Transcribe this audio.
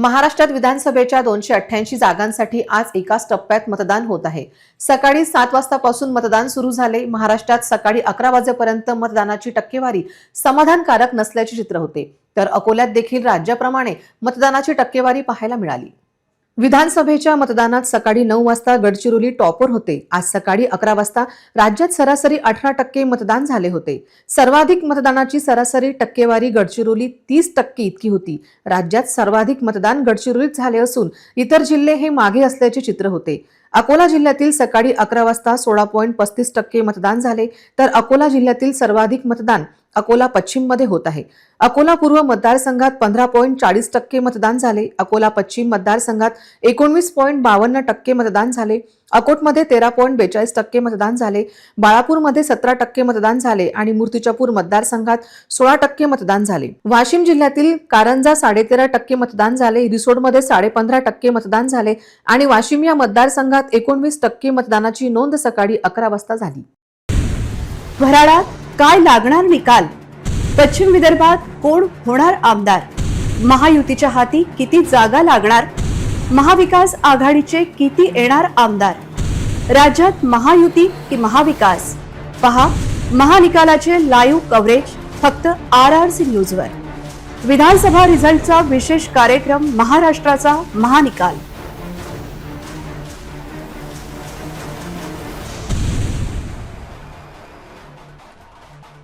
महाराष्ट्रात विधानसभेच्या दोनशे अठ्ठ्याऐंशी जागांसाठी आज एकाच टप्प्यात मतदान होत आहे. सकाळी सात वाजतापासून मतदान सुरू झाले. महाराष्ट्रात सकाळी अकरा वाजेपर्यंत मतदानाची टक्केवारी समाधानकारक नसल्याचे चित्र होते. तर अकोल्यात देखील राज्याप्रमाणे मतदानाची टक्केवारी पाहायला मिळाली. विधानसभेच्या मतदानात सकाळी नऊ वाजता गडचिरोली टॉपर होते. आज सकाळी अकरा वाजता राज्यात सरासरी अठरा टक्के मतदान झाले होते. सर्वाधिक मतदानाची सरासरी टक्केवारी गडचिरोली तीस टक्के इतकी होती. राज्यात सर्वाधिक मतदान गडचिरोलीत झाले असून इतर जिल्हे हे मागे असल्याचे चित्र होते. अकोला जिल्ह्यातील सकाळी अकरा वाजता सोळा पॉईंट पस्तीस टक्के मतदान झाले तर अकोला जिल्ह्यातील सर्वाधिक मतदान अकोला पश्चिममध्ये होत आहे. अकोला पूर्व मतदारसंघात पंधरा पॉईंट चाळीस टक्के मतदान झाले अकोला पश्चिम मतदारसंघात एकोणवीस पॉईंट बावन्न टक्के मतदान झाले अकोटमध्ये तेरा पॉईंट बेचाळीस टक्के मतदान झाले बाळापूरमध्ये सतरा टक्के मतदान झाले आणि मूर्तिजापूर मतदारसंघात सोळा टक्के मतदान झाले. वाशिम जिल्ह्यातील कारंजा साडेतेरा टक्के मतदान झाले रिसोडमध्ये साडेपंधरा टक्के मतदान झाले आणि वाशिम या मतदारसंघात एकोणवीस टक्के मतदानाची नोंद सकाळी अकरा वाजता झाली. भराडात काय लागणार निकाल? पश्चिम विदर्भात कोण होणार आमदार? महायुतीच्या हाती किती जागा लागणार? महाविकास आघाडीचे किती येणार आमदार? राज्यात महायुती की महाविकास? पहा महानिकालाचे लाईव्ह कव्हरेज फक्त आर आर सी न्यूजवर. विधानसभा रिझल्टचा विशेष कार्यक्रम महाराष्ट्राचा महानिकाल.